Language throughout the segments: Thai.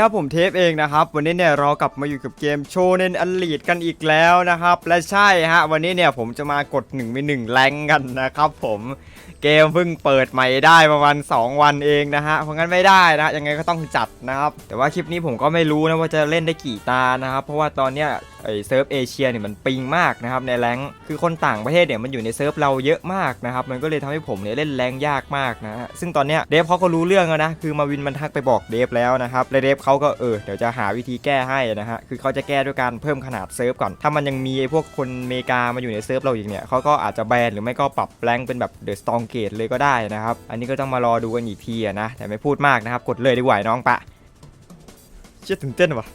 ครับผมเทปเองนะครับ วันนี้เนี่ยเรากลับมาอยู่กับเกมโชเนนอันลีดกันอีกแล้วนะครับ และใช่ฮะวันนี้เนี่ยผมจะมากด1มี1แรงกันนะครับผมเกมเพิ่งเปิดใหม่ได้ประมาณ 2 วันเองนะฮะเพราะงั้นไม่ได้นะยังไงก็ต้องจัดนะครับ แต่ว่าคลิปนี้ผมก็ไม่รู้นะว่าจะเล่นได้กี่ตานะครับ เพราะว่าตอนเนี้ยไอเซิร์ฟเอเชียเนี่ยมันปิงมากนะครับในแรงคือคนต่างประเทศเนี่ยมันอยู่ในเซิร์ฟเราเยอะมากนะครับมันก็เลยทำให้ผมเนี่ยเล่นแรงยากมากนะฮะซึ่งตอนเนี้ยเดฟเขาก็รู้เรื่องแล้วนะคือมาวินมันทักไปบอกเดฟแล้วนะครับและเดฟเขาก็เออเดี๋ยวจะหาวิธีแก้ให้นะฮะคือเขาจะแก้ด้วยการเพิ่มขนาดเซิร์ฟก่อน ถ้ามันยังมีไอ้พวกคนอเมริกามาอยู่ในเซิร์ฟเราอีกเนี่ยเขาก็อาจจะแบนหรือไม่ก็ปรับแรงเป็นแบบเดอะสตองเกตเลยก็ได้นะครับ อันนี้ก็ต้องมารอดูกันอีกทีอะนะแต่ไม่พูดมากนะครับกดเลยดีกว่าน้องปะเชี่ยตื่นเต้นว่ะ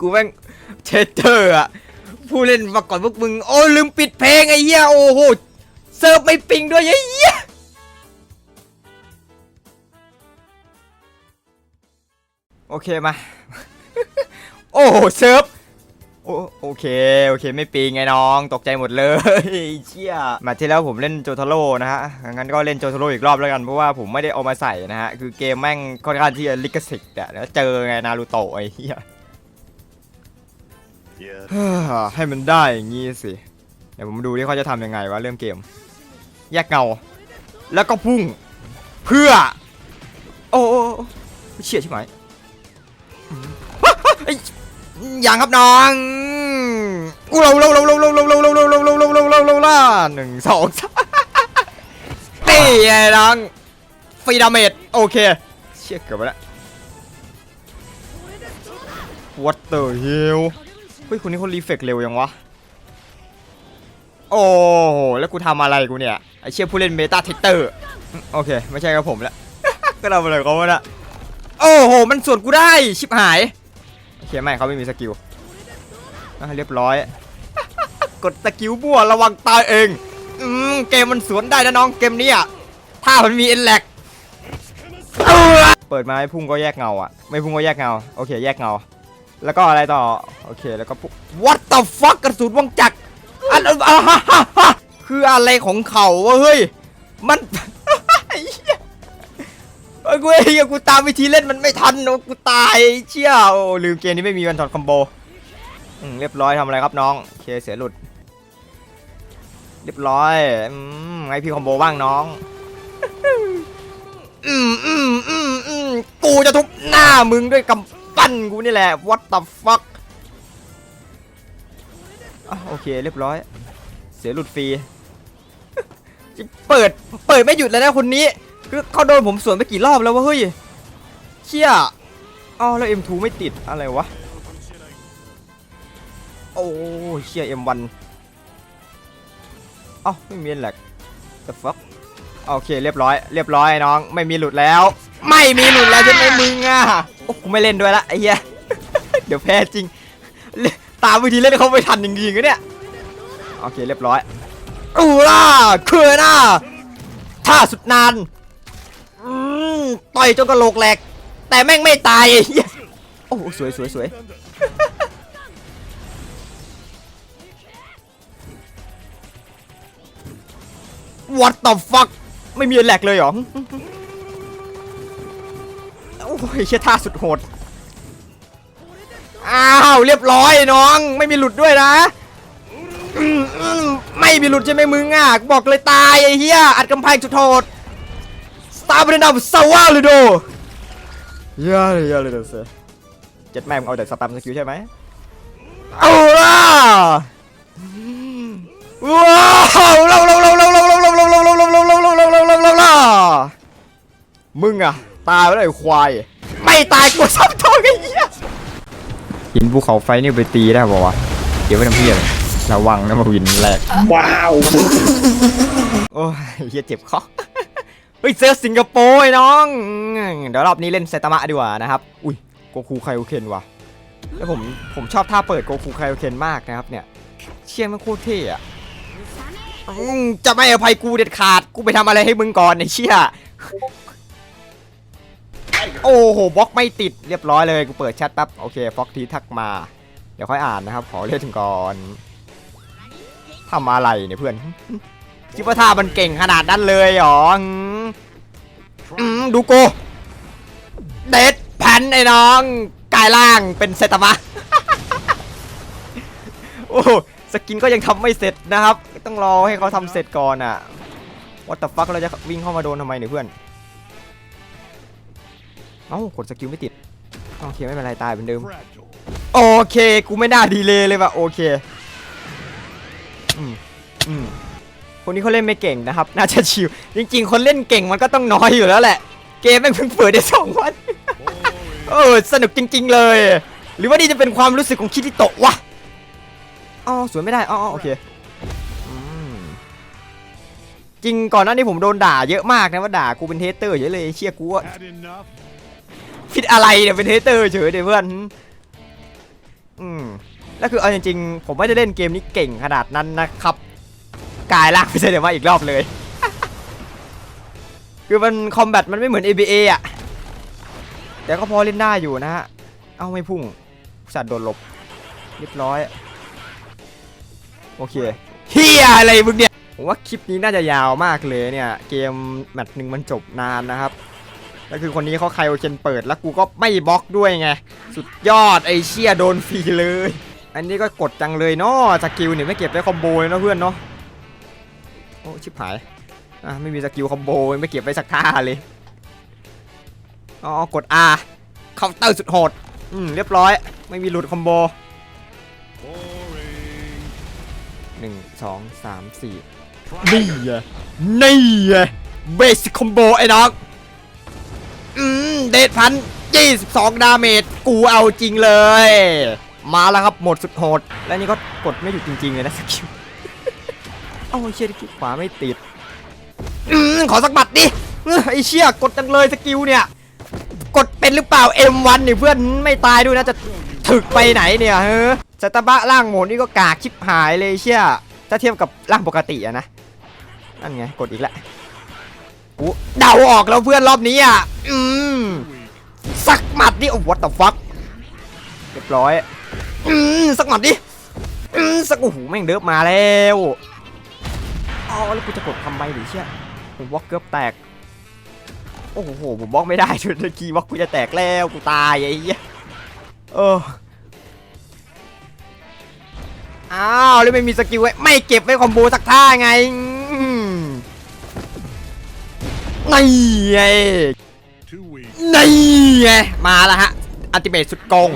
กูแม่งเชดเตอร์อะผู้เล่นมาก่อนพวกมึงโอ้ลืมปิดเพลงไอ้เหี้ยโอ้โหเซิร์ฟไม่ปิงด้วยไอ้เหี้ย โอเคมา โอ้เซิร์ฟโอโอเค โอเคไม่ปิงไงน้องตกใจหมดเลยเชี่ยมาที่แล้วผมเล่นโจทาโร่นะฮะงั้นก็เล่นโจทาโร่อีกรอบแล้วกันเพราะว่าผมไม่ได้เอามาใส่นะฮะ คือเกมแม่งค่อนข้างที่จะลิขสิทธิ์อะแล้วเจอไงนารูโตะไอ้เหี้ยให้มันได้อย่างงี้สิเดี๋ยวผมดูที่เขาจะทำยังไงวะเริ่มเกม แยกเงา แล้วก็พุ่ง เพื่อ โอ้โอ้โอ้เชี่ยใช่ไหม อย่างครับน้องอู้เราเราเราเราเราเราเราเราเราเราเราเราเราเราเราล่าหนึ่งสองสามนี่ไงน้องฟรีดาเมจโอเค เชี่ยเกือบไปแล้ว What the hell เฮ้ยคนนี้เขารีเฟกเร็วยังวะ โอ้โห แล้วกูทำอะไรกูเนี่ย ไอเชี่ยผู้เล่นเมตาเทคเตอร์ โอเค ไม่ใช่กับผมแล้ว ก็ทำอะไรเขาวะน่ะ โอ้โห มันส่วนกูได้ ชิบหายโอเคไม่เขาไม่มีสกิลอะเรียบร้อย กดสกิลบัวระวังตายเอง อืม เกมมันสวนได้นะน้อง เกมนี้อะ ถ้ามันมีเอ็นแลกเปิดมาให้พุ่งก็แยกเงาอะ ไม่พุ่งก็แยกเงา โอเค แยกเงา แล้วก็อะไรต่อ โอเค แล้วก็ปุ๊บ What the fuck กระสุนวงจักรอันอ่าฮะฮะฮะคืออะไรของเขาวะเฮ้ย มัน อ้ยกูเอ้ยกูตามวิธีเล่นมันไม่ทันโอ้กูตายเชี่ยโอ้ลืมเกมนี้ไม่มีวันถอดคอมโบเรียบร้อยทำอะไรครับน้องเคเสียหลุด เรียบร้อยอืมให้พี่คอมโบบ้างน้องอืมอืมอืมอืมกูจะทุบหน้ามึงด้วยกำปั้นกูนี่แหละ what the fuck โอเคเรียบร้อย เสียหลุดฟรีเปิด เปิดไม่หยุดเลยนะคนนี้ เขาโดนผมสวนไปกี่รอบแล้ววะเฮ้ยเชี่ยอ้าวแล้ว M2 ไม่ติดอะไรวะ โอ้เชี่ย M1 เอ้าไม่มีแหลก the fuck โอเคเรียบร้อยเรียบร้อยน้อง ไม่มีหลุดแล้ว ไม่มีหลุดแล้วใช่ไหมมึงอะโอ้กูไม่เล่นด้วยละไอ้เหี้ยเดี๋ยวแพ้จริง ตามวิธีเล่นเขาไม่ทันจริงๆนเนี่ยโอเคเรียบร้อยอูล่าคือหน้าท่าสุดนาน อืมต่อยจนกระโหลกแหลก แต่แม่งไม่ตายโอ้โหสวยสวยสวย What the fuck ไม่มีแหลกเลยหรอ โอ้ยเชี่ยท่าสุดโหด อ้าวเรียบร้อยน้อง ไม่มีหลุดด้วยนะ ไม่มีหลุดใช่ไหมมึงอะบอกเลยตายไอ้เหี้ยอัดกำแพงจุดโทษ สตาร์บรนดัมซาวาเลยโดยอะเลยเยอะเลยเดซเจ็ดแม่งเอาแต่สตัมสกิลใช่ไหมเอาล่ะว้าวเราเราเราเราเราเราเราเราเราเราเราเราเราเราเราเราเราเรามึงอะตายไปแล้วไอ้ควาย ไม่ตายกูซ้ำทองไอ้เหี้ยหินภูเขาไฟนี่ไปตีได้ป่าวะเดี๋ยวไปทำเพี้ยเลยระวังนะมาวินแรกว้าวโอ้ยเฮียเจ็บคอ เฮ้ยเซิร์ฟสิงคโปร์ไอ้น้อง เดี๋ยวรอบนี้เล่นไซตามะดีกว่านะครับ อุ้ยโกคูไคโอเคนว่ะ แล้วผมผมชอบท่าเปิดโกคูไคโอเคนมากนะครับเนี่ย เชี่ยมันโคตรเท่อะจะไม่อภัยกูเด็ดขาด กูไปทำอะไรให้มึงก่อนไอ้เชี่ยโอ้โหบล็อกไม่ติดเรียบร้อยเลย กูเปิดแชทแป๊บโอเคฟ็อกทีทักมา เดี๋ยวค่อยอ่านนะครับ ขอเล่นก่อนทำอะไรเนี่ยเพื่อนคิดว่าท่ามันเก่งขนาดนั้นเลยหรอ อืมดูโกเด็ดแผ่นไอ้น้องกายล่างเป็นเซตามะ โอ้สกินก็ยังทำไม่เสร็จนะครับ ต้องรอให้เขาทำเสร็จก่อนอะ What the fuck เราจะวิ่งเข้ามาโดนทำไมเนี่ยเพื่อน เอ้ากดสกิลไม่ติดโอเคไม่เป็นไรตายเหมือนเดิม โอเค กูไม่น่าดีเลยเลยว่ะโอเค อืมอืม คนนี้เขาเล่นไม่เก่งนะครับ น่าจะชิว จริง ๆ คนเล่นเก่งมันก็ต้องน้อยอยู่แล้วแหละ เกมแม่งเพิ่งเปิดได้สองวันเออสนุกจริง ๆ เลย หรือว่านี่จะเป็นความรู้สึกของคิริโตะวะอ๋อสวนไม่ได้อ๋อโอเคจริงก่อนหน้านี้ผมโดนด่าเยอะมากนะว่าด่ากูเป็นเทสเตอร์เฉยเลยเชี่ยกูว่าผิดอะไรเนี่ยเป็นเทสเตอร์เฉยเดี๋ยวเพื่อนอืมแล้วคือเอาจริงๆผมไม่ได้เล่นเกมนี้เก่งขนาดนั้นนะครับ กายลากไปเสด็จมาอีกรอบเลย คือมันคอมแบทมันไม่เหมือน ABA อะ แต่ก็พอเล่นได้อยู่นะฮะ เอ้าไม่พุ่งสัตว์โดนหลบเรียบร้อย โอเคเฮียอะไรมึงเนี่ยผมว่าคลิปนี้น่าจะยาวมากเลยเนี่ย เกมแมตช์หนึ่งมันจบนานนะครับแล้วคือคนนี้เขาใครโอเคนเปิดแล้วกูก็ไม่บล็อกด้วยไง สุดยอดไอเชี่ยโดนฟรีเลย อันนี้ก็กดจังเลยเนาะสกิลเนี่ยไม่เก็บไว้คอมโบเลยเนาะเพื่อนเนาะ โอ้ชิบหายอะไม่มีสกิลคอมโบไม่เก็บไว้สักท่าเลยอ๋อกด R เคาน์เตอร์สุดโหดอืมเรียบร้อย ไม่มีหลุดคอมโบ Boring. หนึ่งสองสามสี่ Private. นี่ไงนี่ไงเบสิคคอมโบไอ้น้องอืมเดทพันยี่สิบสองดาเมจกูเอาจริงเลย มาแล้วครับหมดสุดโหด และนี่ก็กดไม่หยุดจริง ๆ เลยนะสกิล เอาไอเชี่ยที่คลิกขวาไม่ติดอขอสักบัตรดิไอเชี่ยกดจังเลยสกิลเนี่ย กดเป็นหรือเปล่า M1 นี่เพื่อนไม่ตายด้วยนะจะถึกไปไหนเนี่ยเฮ้อสตาร์บะล่างโหมดนี่ก็กากชิบหายเลยเชี่ยถ้าเทียบกับร่างปกติอะนะนั่นไงกดอีกแล้วกูเดาออกแล้วเพื่อนรอบนี้อะ อืมสักหมัดดิโอ้ what the fuck เรียบร้อย อืมสักหมัดดิอืมสักโอ้โหแม่งเดิฟมาแล้ว อ๋อแล้วกูจะกดทำไมหรือเชี่ยผมบล็อกเกือบแตก โอ้โห ผมบล็อกไม่ได้ชุดตะกี้บล็อกกูจะแตกแล้ว กูตายไอ้เหี้ย เออ อ้าวแล้วไม่มีสกิลไว้ ไม่เก็บไว้คอมโบสักท่าไงอืมนี่ไง Too weak. นี่ไงมาแล้วฮะอัลติเมทสุดโกง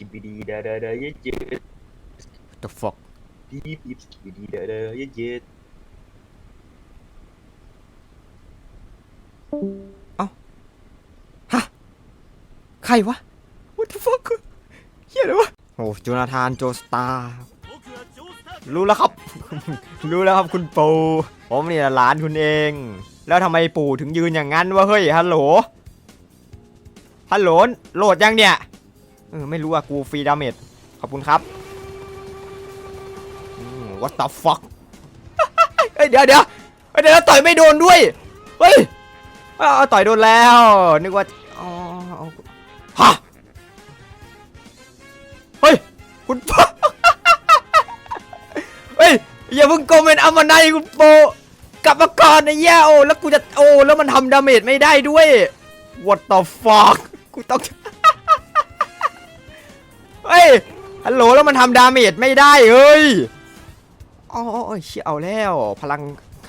Let's see how you handle. เอ้า Skibidi da da da yeah yeah. the fuck Beep beep skibidi da da yeah yeah. ใครวะ what the fuck เฮียอะไรวะโอ้โจนาธานโจสตาร์รู้แล้วครับ รู้แล้วครับคุณปูผมเนี่ยหลานคุณเอง แล้วทำไมปู่ถึงยืนอย่างนั้นวะเฮ้ยฮัลโหลฮัลโหลโหลดยังเนี่ย เออไม่รู้อะกูฟรีดาเมจขอบคุณครับอืม what the fuck เฮ้ยเดี๋ยวเดี๋ยวเดี๋ยวต่อยไม่โดนด้วย เฮ้ยเอาต่อยโดนแล้ว นึกว่าอ๋อฮะเฮ้ย คุณโปเฮ้ย อย่าเพิ่งคอมเมนต์เอามาในคุณโปกลับมาก่อนนะแย่โอ้แล้วกูจะโอ้แล้วมันทำดาเมจไม่ได้ด้วย what the fuck กูต้อง เฮ้ยฮัลโหลแล้วมันทำดาเมจไม่ได้เฮ้ยอ๋อเอ้ยเชี่ยเอาแล้ว พลัง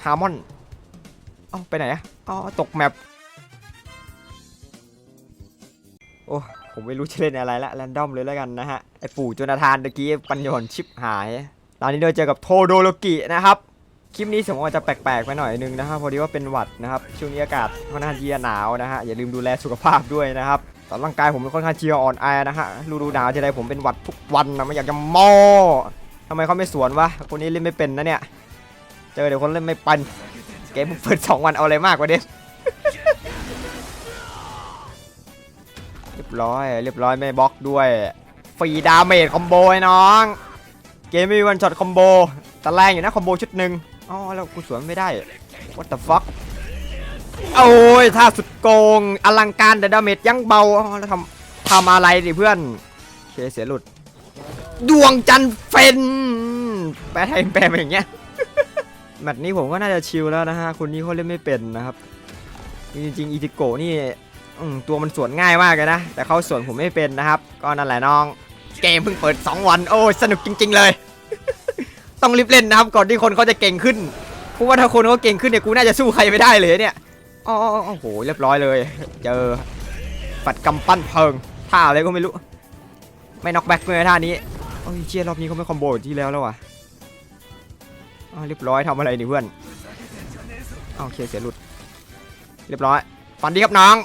ฮาร์มอนเอาไปไหนอะอ๋อตกแมปโอ้ผมไม่รู้จะเล่นอะไรละแรนดอมเลยแล้วกันนะฮะ ไอปู่จนาธานตะกี้ปัญญอนชิปหายตอนนี้เราเจอกับโทโดโลกินะครับ คลิปนี้สมมติว่าจะแปลกๆไปหน่อยนึงนะครับพอดีว่าเป็นหวัดนะครับ ช่วงนี้อากาศค่อนข้างที่จะหนาวนะฮะ อย่าลืมดูแลสุขภาพด้วยนะครับ ตอนร่างกายผมเป็นค่อนข้างที่จะอ่อนแอนะฮะฤดูหนาวทีไรผมเป็นหวัดทุกวันนะไม่อยากจะมอทำไมเขาไม่สวนวะคนนี้เล่นไม่เป็นนะเนี่ย เจอเดี๋ยวคนเล่นไม่ป็นเกมเปิดสองวันเอาอะไรมากกว่าเด็กเรียบร้อยเรียบร้อยไม่บล็อกด้วยฟรีดาเมจคอมโบไอ้น้อง เกมไม่มีวันช็อตคอมโบแต่แรงอยู่นะคอมโบชุดหนึ่งอ๋อแล้วกูสวนไม่ได้ what the fuck โอ้ยท่าสุดโกง อลังการแต่ดาเมจยังเบาแล้วทำทำอะไรดิเพื่อนเคเสียหลุด ดวงจันทร์เฟน แปลไทยแปลมาอย่างเงี้ยแมตช์นี้ผมก็น่าจะชิลแล้วนะฮะ คนนี้เขาเล่นไม่เป็นนะครับ จริงๆอีติโกะนี่ตัวมันสวนง่ายมากเลยนะ แต่เขาสวนผมไม่เป็นนะครับ ก็นั่นแหละน้อง เกมเพิ่งเปิด 2 วัน โอ้ยสนุกจริง ๆ เลย ต้องรีบเล่นนะครับ ก่อนที่คนเขาจะเก่งขึ้นเพราะว่าถ้าคนเขาเก่งขึ้นเนี่ยกูน่าจะสู้ใครไม่ได้เลยเนี่ย อ๋อโอ้โหเรียบร้อยเลย เจอปัดกำปั้นเพิงท่าอะไรก็ไม่รู้ ไม่น็อกแบ็กเลยท่านี้โอ้ยเชียรอบนี้เขาไม่คอมโบที่แล้วแล้วว่ะเรียบร้อยทำอะไรนี่เพื่อนโอเคเสียหลุด เรียบร้อยฟันดีครับน้อง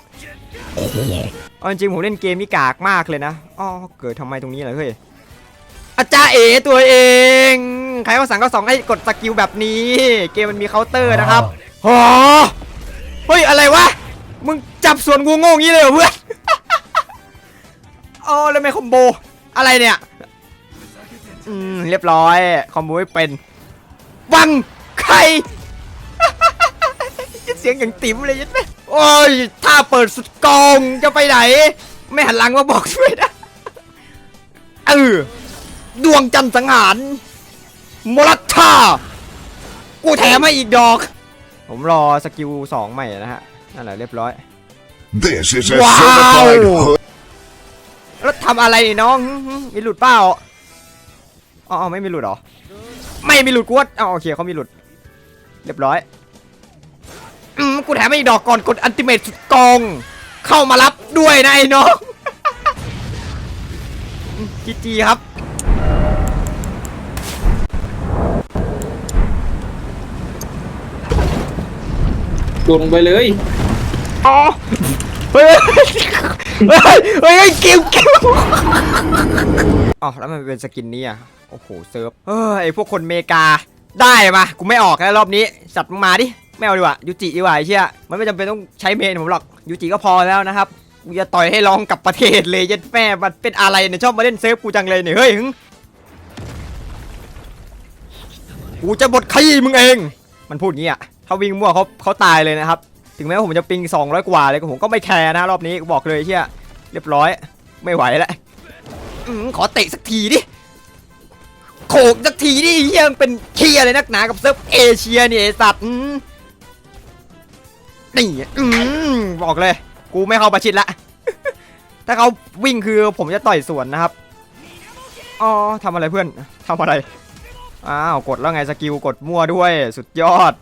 เอาจริงผมเล่นเกมนี่กากมากเลยนะอ๋อเกิดทำไมตรงนี้เหรอเฮ้ยอาจารย์เอตัวเอง ใครเขาสั่งก็สองให้กดสกิลแบบนี้ เกมมันมีเคาน์เตอร์นะครับโอ้ เฮ้ยอะไรวะ มึงจับส่วนงูโง่อย่างนี้เลยเหรอเพื่อนอ๋อแล้วไม่คอมโบ อะไรเนี่ย อืมเรียบร้อย คอมโบไม่เป็นวังใครเสียงอย่างติ๋มเลยยัดไหมโอ้ยถ้าเปิดสุดกองจะไปไหน ไม่หันหลังมาบอกช่วยนะเออดวงจันทร์สังหารมรัตทากูแถมให้อีกดอก ผมรอสกิลสองใหม่นะฮะ นั่นแหละเรียบร้อย This is a Wow. certified hood. แล้วทำอะไรนี่น้องหึหึมีหลุดเปล่าอ๋อไม่มีหลุดเหรอ ไม่มีหลุดกวดอ๋อโอเคเขามีหลุด เรียบร้อยอืมกูแถมให้อีกดอกก่อนกดอันติเมทสุดกอง เข้ามารับด้วยนะไอ้น้องจีจีครับ โดดลงไปเลยอ๋อเฮ้ยเฮ้ยเฮ้ยเกิวกิวอ๋อแล้วมันเป็นสกินนี้อะโอ้โหเซิร์ฟเฮ้ยไอพวกคนเมกาได้มากูไม่ออกแล้วรอบนี้จัดมึงมาดิไม่เอาดีกว่ายูจิดีกว่าไอ้เชี่ยมันไม่จำเป็นต้องใช้เมนผมหรอกยูจิก็พอแล้วนะครับกูจะต่อยให้ร้องกับประเทศเลยเยัดแม่มันเป็นอะไรเนี่ยชอบมาเล่นเซิร์ฟกูจังเลยเนี่ยเฮ้ยหึงกูจะบดขยี้มึงเอง มันพูดงี้อะ ถ้าวิ่งมั่วเขาเขาตายเลยนะครับ ถึงแม้ว่าผมจะปิง 200 กว่าเลยก็ผมก็ไม่แคร์นะรอบนี้บอกเลยเชี่ยเรียบร้อย ไม่ไหวแล้วขอเตะสักทีดิโขกสักทีดิเฮียเป็นเคียอะไรนักหนากับเซิร์ฟเอเชียเนี่ยสัตว์นี่บอกเลย กูไม่เข้าประชิดละถ้าเขาวิ่งคือผมจะต่อยสวนนะครับอ๋อทำอะไรเพื่อนทำอะไรอ้าวกดแล้วไงสกิลกดมั่วด้วย สุดยอด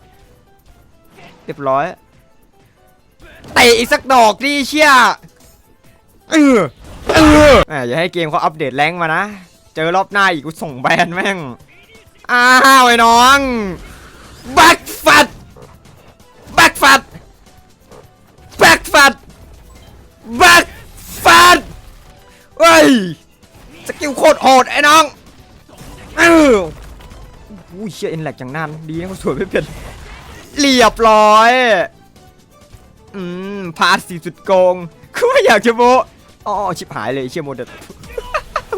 เรียบร้อยเตะอีกสักดอกดิเชี่ยเออเออแหมอย่าให้เกมเขาอัปเดตแรงค์มานะ เจอรอบหน้าอีกกูส่งแบนแม่ง อ้าวไอ้น้องแบ็กฟัดแบ็กฟัดแบ็กฟัดแบ็กฟัดเฮ้ยสกิลโคตรโหดไอ้น้องเอออุ้ยเชี่ยเอ็นแหลกอย่างนั้นดีนะเขาสวยไม่เป็น เรียบร้อย อืม พาสสีสุดโกงคือไม่อยากจะโมอ๋อชิบหายเลยเชี่ยโมเดล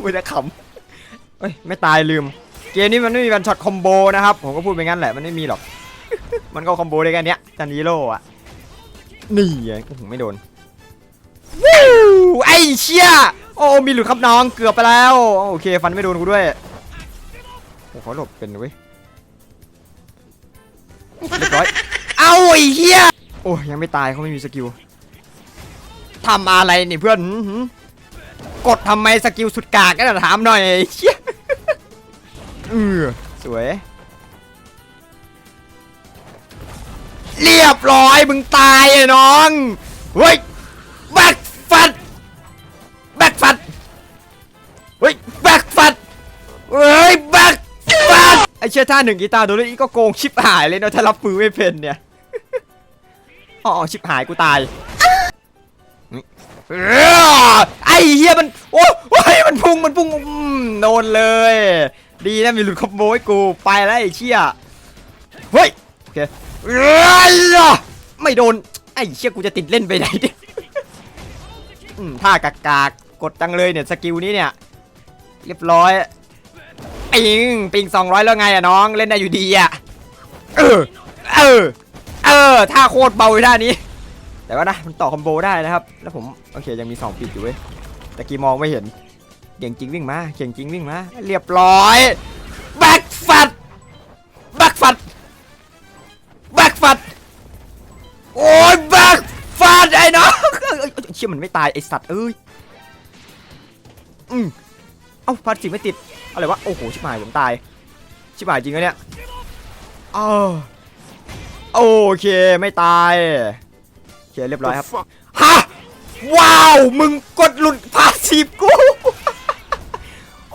ไม่ได้ขำเอ้ย ไม่ตายลืม เกมนี้มันไม่มีวันช็อตคอมโบนะครับ ผมก็พูดไปงั้นแหละ มันไม่มีหรอก มันก็คอมโบได้แค่นี้จันนีโร่อะนี่ไงโอ้โหไม่โดนวู้ไอ้เชี่ยโอ้ มีหลุดครับน้อง เกือบไปแล้ว โอเค ฟันไม่โดนกูด้วยโอ้เขาหลบเป็นเว้ย เรียบร้อยเอาไอ้เหี้ยโอ้ยยังไม่ตายเขาไม่มีสกิลทำอะไรนี่เพื่อนหืมหืมกดทำไมสกิลสุดกากก็ถามหน่อยไอ้เหี้ยเออสวย เรียบร้อยมึงตายไอ้น้องเฮ้ยแบ็กฟัดแบ็กฟัดเฮ้ยแบ็กฟัดเฮ้ยแบ็กฟัดไอ เชี่ยท่าหนึ่งกีตาร์โดนอีก็โกงชิบหายเลยเนาะถ้ารับมือไม่เป็นเนี่ยอ๋อชิบหายกูตายไอ้เหี้ยมันโอ้โอ้ยมันพุ่งมันพุ่งโดนเลย ดีนะมีหลุดคอมโบให้กูไปแล้วไอ้เชี่ยเฮ้ยโอเคไม่โดนไอ้เชี่ยกูจะติดเล่นไปไหนเนี่ยอืมท่ากากกกดจังเลยเนี่ยสกิลนี้เนี่ย เรียบร้อย ปิงปิงสองร้อยแล้วไงอะน้องเล่นได้อยู่ดีอะเออเออเออท่าโคตรเบาเลยท่านี้ แต่ว่านะมันต่อคอมโบได้นะครับ แล้วผมโอเคยังมีสองปิดอยู่เว้ยตะกี้มองไม่เห็นเก่งจริงวิ่งมาเก่งจริงวิ่งมาเรียบร้อยแบ็กฟัดแบ็กฟัดแบกฟัดโอ้ยแบกฟัดไอ้น้องเอ้ยเอ้ยเอ้ยเชี่ยมันไม่ตายไอสัตว์เอ้ยอืม เอ้าพัดสิไม่ติด อะไรวะ โอ้โห ชิบหายผมตาย ชิบหายจริงนะเนี่ยอ้าวโอเคไม่ตายโอเคเรียบร้อยครับ fuck? ฮะ ว้าว มึงกดหลุดพาสีบกู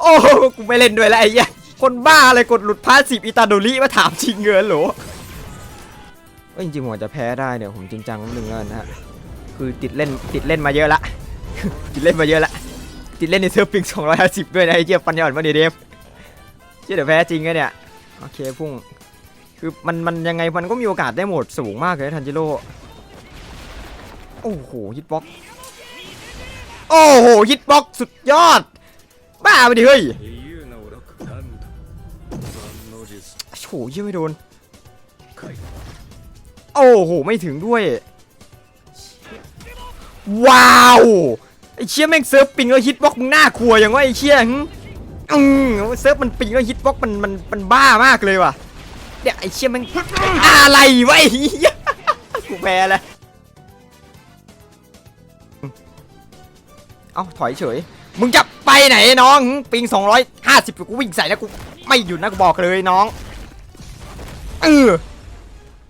โอ้โหกูไม่เล่นด้วยแล้วไอ้เหี้ยคนบ้าอะไรกดหลุดพาสีบอิตาโดริมาถามจริงเงินเหรอเอ้ยจริงๆผมอาจจะแพ้ได้เนี่ยผมจริงจังนิดนึงแล้วกันนะฮะ คือติดเล่นติดเล่นมาเยอะละติดเล่นมาเยอะละ ติดเล่นในเซิร์ฟปิง250 ด้วยนะไอ้เจี๊ยบปัญญาอ่อนมาดีเดฟเจี๊ยเดี๋ยวแพ้จริงอะเนี่ย โอเคพุ่ง คือมันมันยังไงมันก็มีโอกาสได้หมดสูงมากเลยทันจิโร่โอ้โหฮิตบ็อก โอ้โหฮิตบ็อกสุดยอด บ้าไปดิเฮ้ยโฉยี่ไม่โดน โอ้โห ไม่ถึงด้วย ว้าว ไอเชี่ยแม่งเซิร์ฟปิงแล้วฮิตบ็อกมึงน่ากลัวอย่างว่าไอเชี่ยหึอืมเซิร์ฟมันปิงแล้วฮิตบ็อกมันมันมันบ้ามากเลยว่ะเนี่ยไอเชี่ยแม่งอะไรวะไอ้เหี้ยกูแพ้แล้วเอ้าถอยเฉย มึงจะไปไหนน้อง ปิง 250กูวิ่งใส่แล้วกูไม่หยุดนะกูบอกเลยน้องเออ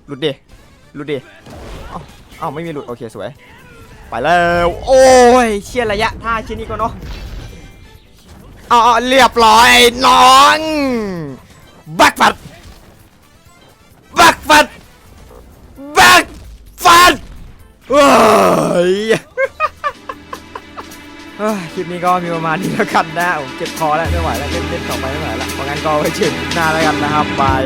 หลุดเดหลุดเดเอ้าเอ้าไม่มีหลุดโอเคสวย ไปแล้ว โอ้ย เชี่ยระยะท่าชิ้นนี้ก็เนาะอ๋อเรียบร้อยน้องบักฟัดบักฟัดบักฟัดเฮ้ยคลิปนี้ก็มีประมาณนี้แล้วกันนะผมเจ็บคอแล้วไม่ไหวแล้วเล่นเล่นต่อไปไม่ไหวแล้วเพราะงั้นก็ไว้เจอกันหน้าแล้วกันนะครับบาย